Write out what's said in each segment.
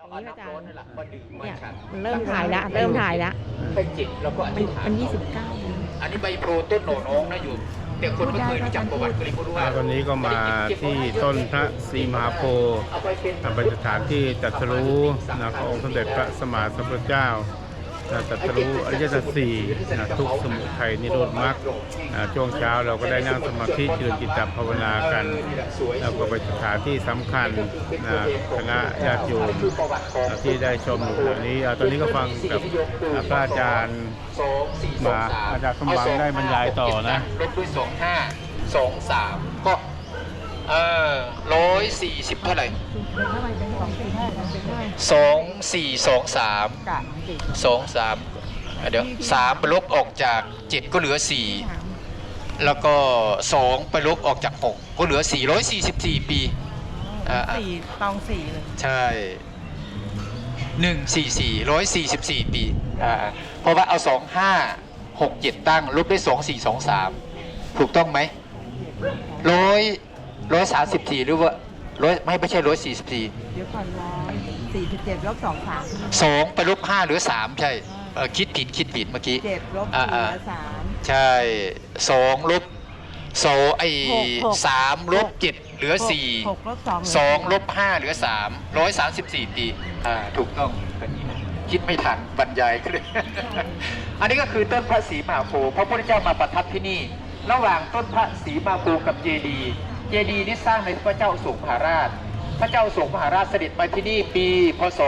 อย่างนี้พระอาจารย์นี่แหละมาดื่มมาเนี่ยฉันมันเริ่มถ่ายแล้วเริ่มถ่ายแล้วให้จิตแล้วก็อมันธิษฐานมันยี่สิบเก้าอันนี้ใบโพรต้นโหนน้องนะอยู่ แต่คนไม่เคยรู้จักประวัติก็เลยไม่รู้ว่าวันนี้ก็มาที่ต้นพระศรีมหาโพธิ์เอาไปเป็นอ่าเป็นสถานที่ตรัสรู้นะขององค์สมเด็จพระสมมาสัมพุทธเจ้า นะตรัสรู้อริยสัจสี่นะทุกสมุทัยนิโรธมรรคช่วงเช้าเราก็ได้นั่งสมาธิเจริญจิตตภาวนากัน แล้วก็เป็นสถานที่สำคัญคณะญาติโยมที่ได้ชมอยู่ขณะนี้ตอนนี้ก็ฟังกับอาพระอาจารย์มาอาจารย์สมหวังได้บรรยายต่อนะลบด้วยสองห้าสองสามก็เออ อยสี่สิบเท่าไหร่สองสี่สองสามสองสามอะเดี๋ยวสามไปลบออกจากเจ็ดก็เหลือสี่แล้วก็สองไปลบออกจากหกก็เหลือสี่ร้อยสี่สิบสี่ปีอ่าอะสี่ตองสี่เลยใช่หนึ่งสี่สี่ร้อยสี่สิบสี่ปีอ่าเพราะว่าเอาสองห้าหกเจ็ดตั้งลบได้สองสี่สองสามถูกต้องไหมร้อยร้อยสามสิบสี่หรือว่า ร้อยไม่ไม่ใช่ร้อยสี่สิบสี่เดี๋ยวก่อนร้อยสี่สิบเจ็ดลบสองสามสองไปลบห้าหรือสามใช่เอ่อคิดผิดคิดผิดเมื่อกี้ เจ็ดลบอ่าสี่อ่า เหลือสามใช่สองลบสองไอ้หกหก สามลบเจ็ดเหลือสี่หกลบสองสองลบห้าเหลือสามร้อยสามสิบสี่ปีอ่าถูกต้องแบบนี้คิดไม่ทันบรรยายก็เลย อันนี้ก็คือต้นพระศรีมหาโพธิ์พระพุทธเจ้ามาประทับที่นี่ ระหว่างต้นพระศรีมาโพธิ์กับเจดี เจดีนี้สร้างในพระเจ้าสุขมหาราช พระเจ้าสุขมหาราชเสด็จไปที่นี่ปีพศ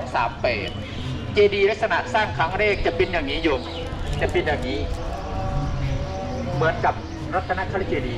238 เจดีลักษณะสร้างครั้งแรกจะเป็นอย่างนี้โยม จะเป็นอย่างนี้ เหมือนกับรัตนคฤห์เจดี